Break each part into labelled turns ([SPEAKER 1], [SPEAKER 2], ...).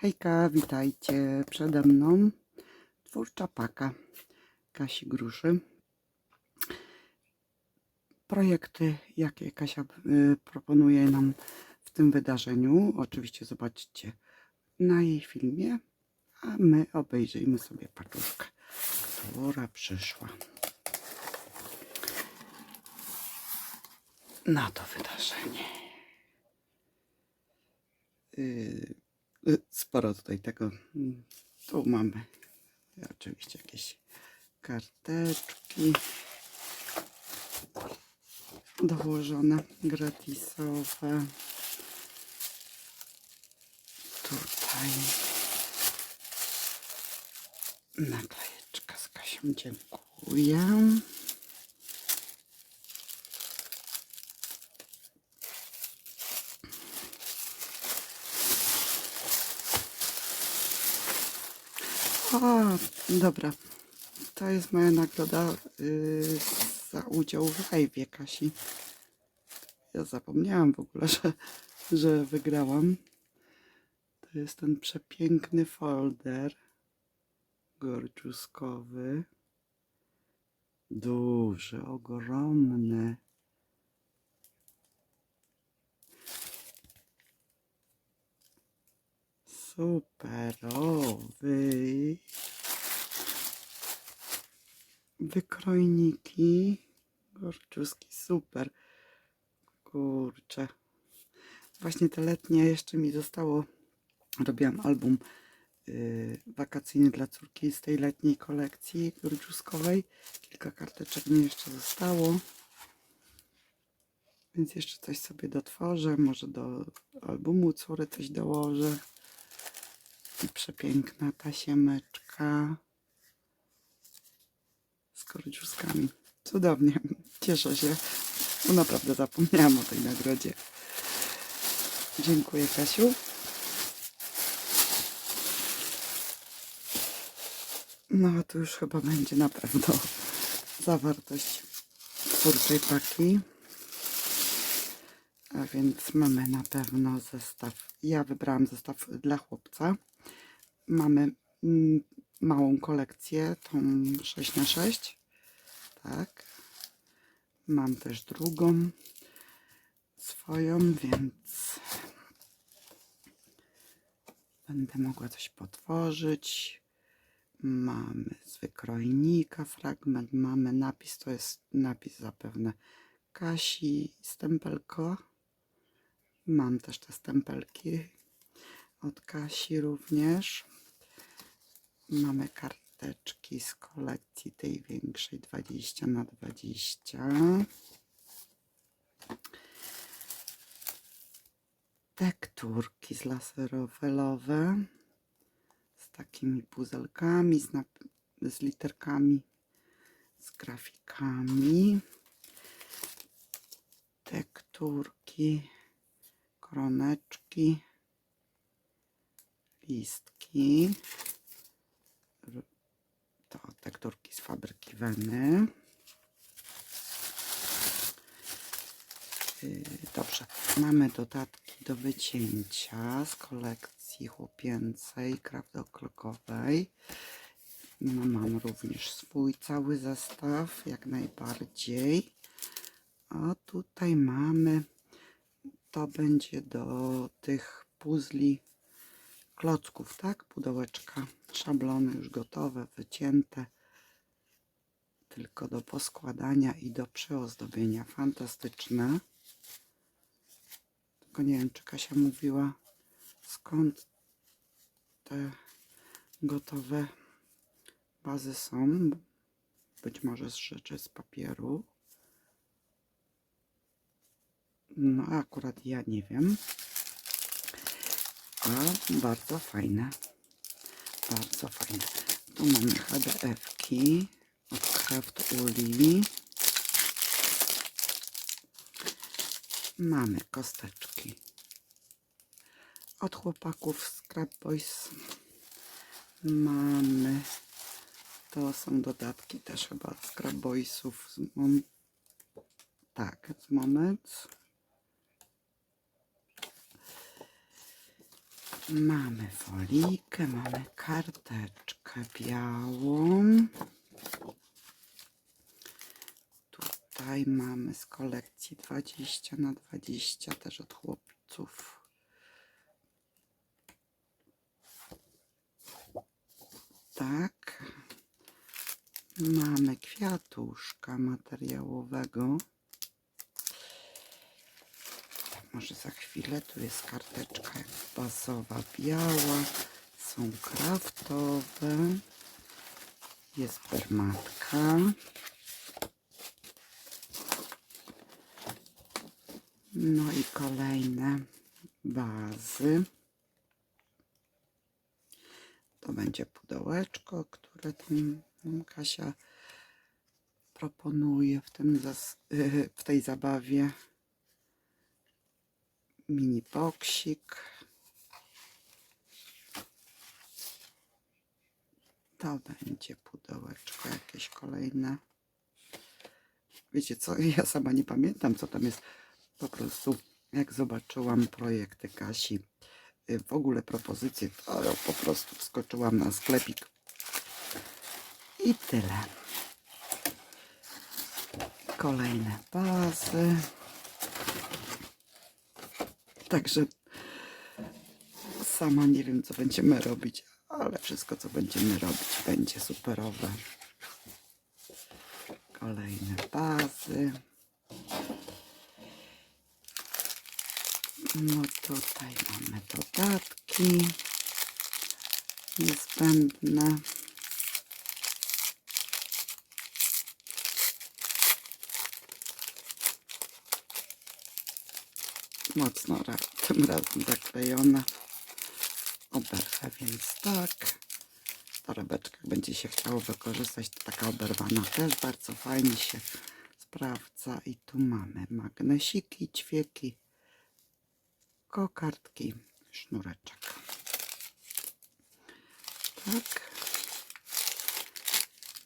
[SPEAKER 1] Hejka, witajcie. Przede mną twórcza paka Kasi Gruszy. Projekty, jakie Kasia y, proponuje nam w tym wydarzeniu, oczywiście zobaczcie na jej filmie, a my obejrzyjmy sobie paczuszkę, która przyszła na to wydarzenie. Y, y, sporo tutaj tego. mm, Tu mamy oczywiście jakieś karteczki dołożone, gratisowe. Tutaj naklejeczka z Kasią. Dziękuję. O, dobra. To jest moja nagroda y, za udział w live Kasi. Ja zapomniałam w ogóle, że, że wygrałam. To jest ten przepiękny folder gorczuskowy. Duży, ogromny. Superowy. Wykrojniki. Gorczuski, super. Kurczę. Właśnie te letnie jeszcze mi zostało. Robiłam album yy, wakacyjny dla córki z tej letniej kolekcji gorczuskowej. Kilka karteczek mi jeszcze zostało. Więc jeszcze coś sobie dotworzę. Może do albumu córy coś dołożę. Przepiękna tasiemeczka z korciuskami. Cudownie. Cieszę się. Bo naprawdę zapomniałam o tej nagrodzie. Dziękuję Kasiu. No to już chyba będzie na pewno zawartość twórczej paki. A więc mamy na pewno zestaw. Ja wybrałam zestaw dla chłopca. Mamy mm, małą kolekcję, tą 6 na 6 Tak. Mam też drugą swoją, więc będę mogła coś potworzyć. Mamy z wykrojnika fragment, mamy napis, to jest napis zapewne Kasi, stempelko. Mam też te stempelki od Kasi również. Mamy karteczki z kolekcji tej większej 20 na 20 Tekturki z laserowelowe z takimi puzelkami, z, z literkami, z grafikami. Tekturki, koroneczki, listki. To tekturki z fabryki Weny. Yy, Dobrze, mamy dodatki do wycięcia z kolekcji chłopięcej, krawdoklokowej. No, mam również swój cały zestaw, jak najbardziej. A tutaj mamy, to będzie do tych puzli klocków, tak? Pudełeczka, szablony już gotowe, wycięte. Tylko do poskładania i do przyozdobienia. Fantastyczne. Tylko nie wiem, czy Kasia mówiła, skąd te gotowe bazy są. Być może z rzeczy z papieru. No, akurat ja nie wiem. A bardzo fajne. Bardzo fajne. Tu mamy HDF-ki od Craft Uli. Mamy kosteczki od chłopaków Scrap Boys. Mamy. To są dodatki też chyba od Scrap Boysów. Z mom... Tak, moment. Mamy folijkę, mamy karteczkę białą. Tutaj mamy z kolekcji 20 na 20 też od chłopców. Tak. Mamy kwiatuszka materiałowego. Może za chwilę tu jest karteczka jak bazowa, biała. Są kraftowe. Jest permatka. No i kolejne bazy. To będzie pudełeczko, które tam Kasia proponuje w, tym w tej zabawie. Mini boksik. To będzie pudełeczko jakieś kolejne. Wiecie co, ja sama nie pamiętam co tam jest. Po prostu jak zobaczyłam projekty Kasi, y, w ogóle propozycje, to po prostu wskoczyłam na sklepik. I tyle. Kolejne bazy. Także sama nie wiem, co będziemy robić, ale wszystko, co będziemy robić, będzie superowe. Kolejne bazy. No tutaj mamy dodatki niezbędne. Mocno tym razem zaklejone. Oberwę, więc tak. W torebeczkach będzie się chciało wykorzystać. Taka oberwana też bardzo fajnie się sprawdza. I tu mamy magnesiki, ćwieki, kokardki, sznureczek. Tak.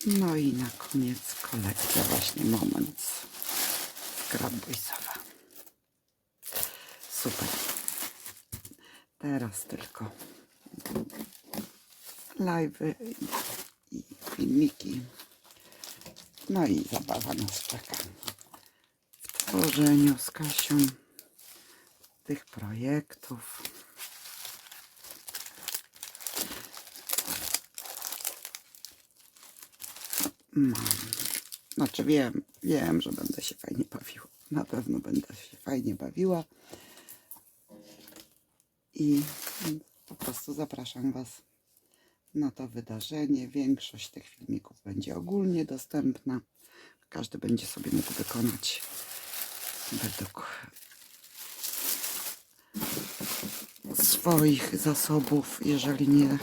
[SPEAKER 1] No i na koniec kolekcja właśnie Moments Scrapboysowa. Super. Teraz tylko live'y i, i filmiki. No i zabawa nas czeka w tworzeniu z Kasią tych projektów. Mam. Znaczy wiem, wiem, że będę się fajnie bawiła. Na pewno będę się fajnie bawiła. I po prostu zapraszam Was na to wydarzenie. Większość tych filmików będzie ogólnie dostępna. Każdy będzie sobie mógł wykonać według swoich zasobów, jeżeli nie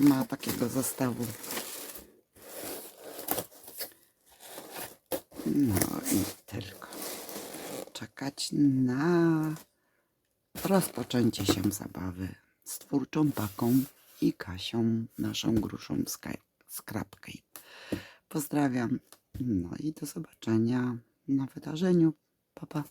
[SPEAKER 1] ma takiego zestawu. No i tylko czekać na rozpoczęcie się zabawy z twórczą paką i Kasią, naszą gruszą Scrapcape. Pozdrawiam. No i do zobaczenia na wydarzeniu. Pa, pa.